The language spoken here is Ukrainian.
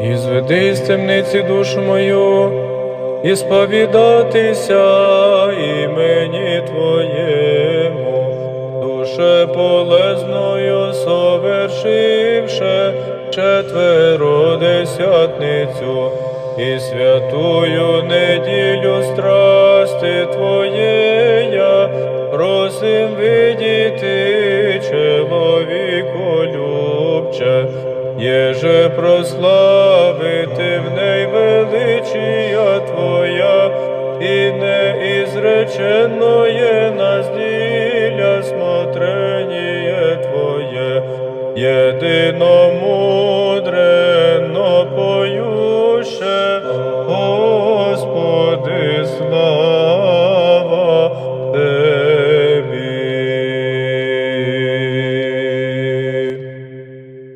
і зведи з темниці душу мою, і сповідатися імені Твоєму, душе полезною совершивши четверо десятницю і святую неділю страсти Твоєя, просим видіти чоловіку любче, єже прославити в ней величія Твоя, і неізреченое назділя смотрення Твоє, єдиномудре.